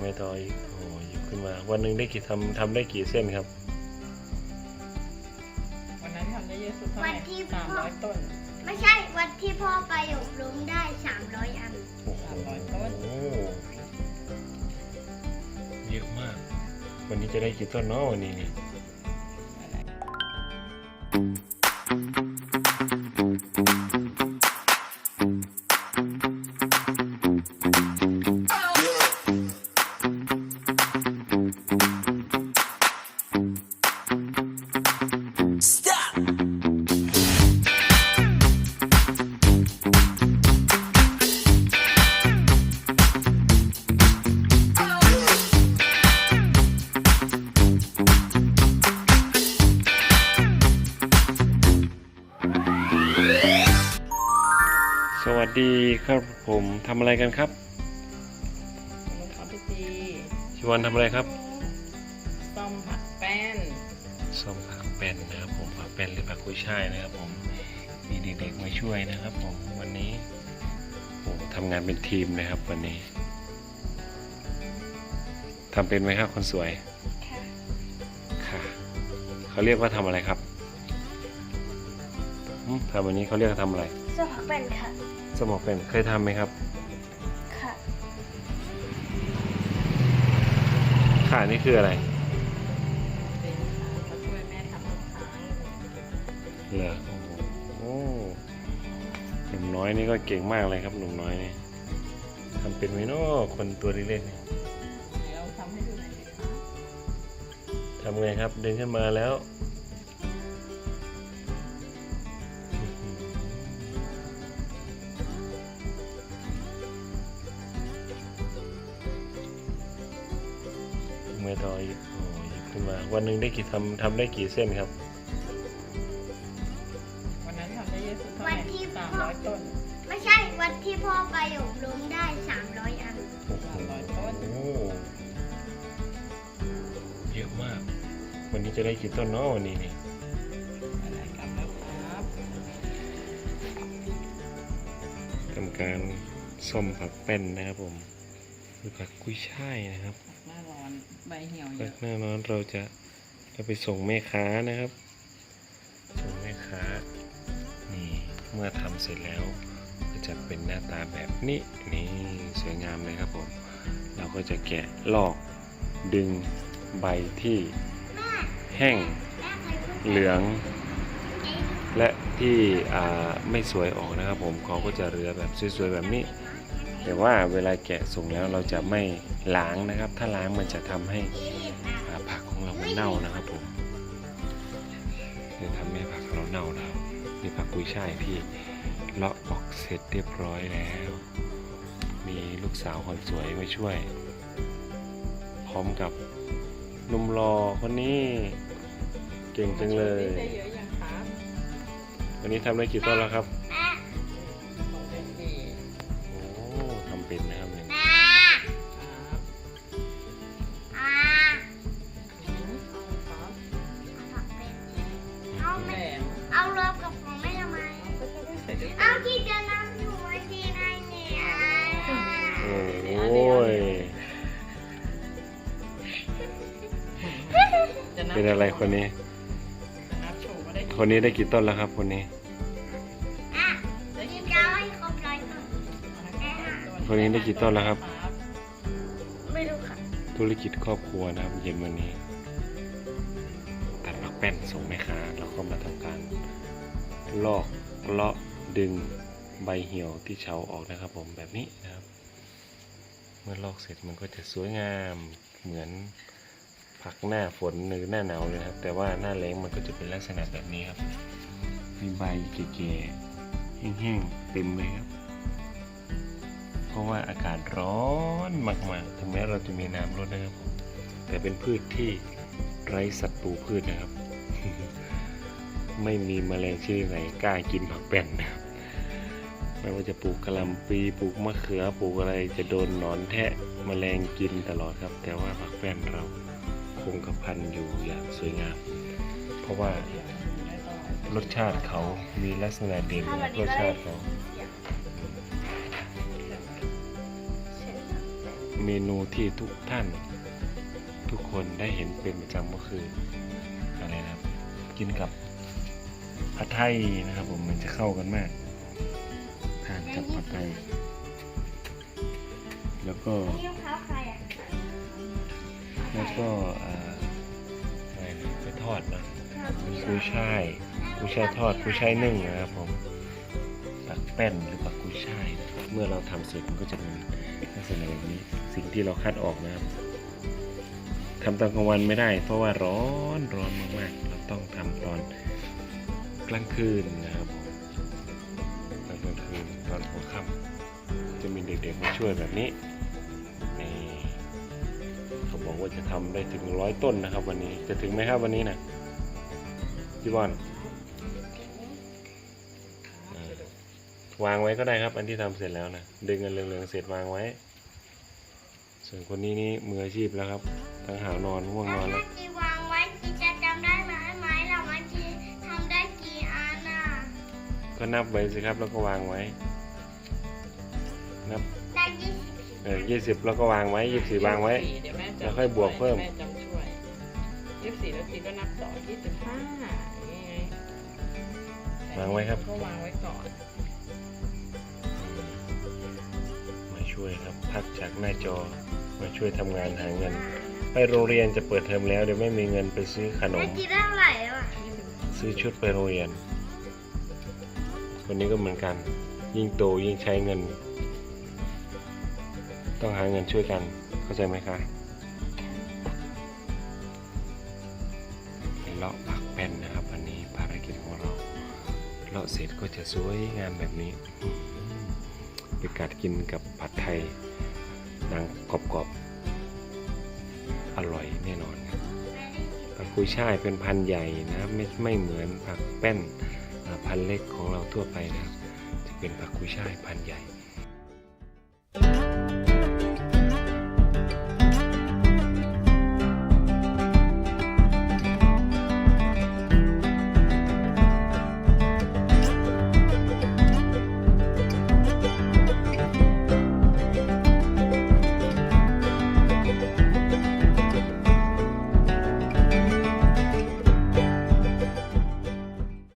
ไม่ต่ออีกโอ้ยหยิบขึ้นมา วันหนึ่งได้กี่ทำทำได้กี่เส้นครับ วันนั้นทำได้เยอะสุดเท่าไหวัร่นที่สามร้อยต้นไม่ใช่วันที่พ่อไปอบรมได้300อัน โอ้โหสามร้อยต้นเยอะมาก วันนี้จะได้กี่ต้นเนาะวันนี้นี่ ดีครับผมทำอะไรกันครับลงทำพิธีชวนทำอะไรครับซ่อมผักแป้นส้มผักแป้นนะครับผมผักแป้นหรือผักกุ้ยช่ายนะครับผมมีเด็กๆมาช่วยนะครับผมวันนี้ผมทำงานเป็นทีมนะครับวันนี้ทำเป็นไหมครับคนสวยค่ะค่ะเขาเรียกว่าทำอะไรครับหึทำวันนี้เขาเรียกว่าทำอะไร สมัครเป็นค่ะ สมองเป็นเคยทำไหมครับ ค่ะ ค่ะนี่คืออะไรเป็นค่ะเขาช่วยแม่ทำทุกครั้งเหรอโอ้โหหนุ่มน้อยนี่ก็เก่งมากเลยครับ หนุ่มน้อยนี่ทำเป็นไหมเนาะคนตัวเล็กๆนี่เดี๋ยวทำให้ดูหน่อยสิคะทำไงครับดึงขึ้นมาแล้ว ต่ออีกโอ้ยหยิบขึ้นมา วันหนึ่งได้กี่ทำทำได้กี่เส้นครับ วันนั้นทำได้เยอะสุดเท่าไหวัร่นที่สามพ่อร้อยต้นไม่ใช่วันที่พ่อไปอบรมได้ 300 อัน โอ้โหสามร้อยต้นเยอะมาก วันนี้จะได้กี่ต้นเนาะวันนี้นี่อะไรกลับแล้วครับทำการส้มผักแป้นนะครับผมหรือผักกุ้ยช่ายนะครับหน้าร้อน ใบเหี่ยวเยแล้อะแน่นอนเราจะเอาไปส่งแม่ค้านะครับ ส่งแม่ค้า นี่เมื่อทำเสร็จแล้ว ก็จะเป็นหน้าตาแบบนี้นี่สวยงามเลยครับผม เราก็จะแกะลอกดึงใบที่แห้งเหลือง และที่ไม่สวยออกนะครับผมเขาก็จะเหลือแบบสวยๆแบบนี้ แต่ว่าเวลาแกะส่งแล้วเราจะไม่ล้างนะครับ ถ้าล้างมันจะทำให้อ่าผักของเรามันเน่านะครับผมจะทำให้ผักเราเน่าแล้วนี่ผักกุยช่ายที่เลาะออกเสร็จเรียบร้อยแล้ว มีลูกสาวคนสวยมาช่วย พร้อมกับหนุ่มรอคนนี้เก่งจังเลยได้เยอะยังครับวันนี้ทำได้กี่ต้นแล้วครับ เอาที่จะนั่งอยู่ไว้ที่ไหนเนี่ยโอ้ย จะนับเป็นอะไรคนนี้ จะนับโชว์ว่าได้กี่คนนี้ได้กี่ต้นแล้วครับคนนี้ อะได้กิกี่นต้ข้าวนให้ครบร้อยต้นคนนี้ได้กี่ต้นแล้วครับ ไม่รู้ค่ะธุรกิจครอบครัวนะครับเย็นวันนี้ ตัดผักแป้นส่งแม่ค้าแล้วก็มาทำการลอกเลาะ ดึงใบเหี่ยวที่เฉาออกนะครับ ผมแบบนี้นะครับ เมื่อลอกเสร็จมันก็จะสวยงามเหมือนผักหน้าฝนหรือหน้าหนาวเลยครับ แต่ว่าหน้าแล้งมันก็จะเป็นลักษณะแบบนี้ครับมีใบแก่ๆแห้งๆเต็มเลยครับ เพราะว่าอากาศร้อนมากๆถึงแม้เราจะมีน้ำรดนะครับแต่เป็นพืชที่ไร้ศัตรูพืชนะครับ ไม่มีแมลงชนิดไหนกล้ากินผักแป้นนะครับไม่ว่าจะปลูกกระหลำปีปลูกมะเขือปลูกอะไรจะโดนหนอนแทะแมลงกินตลอดครับ แต่ว่าผักแป้นเราคงกระพันอยู่อย่างสวยงาม เพราะว่ารสชาติเขามีลักษณะเด่นรสชาติเขาเเมนูที่ทุกท่าน ทุกคนได้เห็นเป็นประจำก็คืออะไรนะครับ กินกับ ผัดไทยนะครับ ผมมันจะเข้ากันมากทานกับผัดไทย แล้วก็ แล้วก็อะไรนะไปทอดนะกุ้ยช่ายกุ้ยช่ายทอดกุ้ยช่ายนึ่งนะครับผมปักแป้นหรือปักกุยช่ายนะเมื่อเราทำเสร็จมันก็จะเป็นลักษณะแบบนี้สิ่งที่เราคัดออกนะครับทำตอนกลางวันไม่ได้ เพราะว่าร้อนร้อนมากๆเราต้องทำตอน กลางคืนนะครับตอนกลางคืนตอนหัวค่ำจะมีเด็กๆมาช่วยแบบนี้นี่เขาบอกว่าจะทำได้ถึงร้อยต้นนะครับ วันนี้จะถึงไหมครับวันนี้นะพี่บอลเออวางไว้ก็ได้ครับ อันที่ทำเสร็จแล้วนะดึงกันเรืองๆเสร็จวางไว้ ส่วนคนนี้นี่มืออาชีพแล้วครับทั้งหาวนอนง่วงนอนแล้ว ก็นับไว้สิครับ แล้วก็วางไว้ นับได้ยี่สิบเออยี่สิบแล้วก็วางไว้ยี่สิบวางไว้ เดี๋ยวแม่จำแล้วค่อยบวกเพิ่ม แม่จำช่วยยี่สิบสี่แล้วจีก็นับต่อยี่สิบห้าอย่างงี้ไงวางไว้ครับ ก็วางไว้ก่อนมาช่วยครับ พักจากหน้าจอ มาช่วยทำงานหาเงิน ไปโรงเรียนจะเปิดเทอมแล้วเดี๋ยวไม่มีเงินไปซื้อขนได้มจีได้เท่าไหร่แล้วอะซื้อชุดไปโรงเรียน คนนี้ก็เหมือนกัน ยิ่งโตยิ่งใช้เงิน ต้องหาเงินช่วยกัน เข้าใจไหมคะเลาะผักแป้นนะครับวันนี้ภารกิจของเราเลาะเสร็จก็จะสวยงามแบบนี้ ไปกัดกินกับผัดไทยหนังกรอบๆอร่อยแน่นอนผักกุยช่ายเป็นพันธุ์ใหญ่นะครับไม่ไม่เหมือนผักแป้น พันธุ์เล็กของเราทั่วไปนะครับ จะเป็นผักกุยช่ายพันธุ์ใหญ่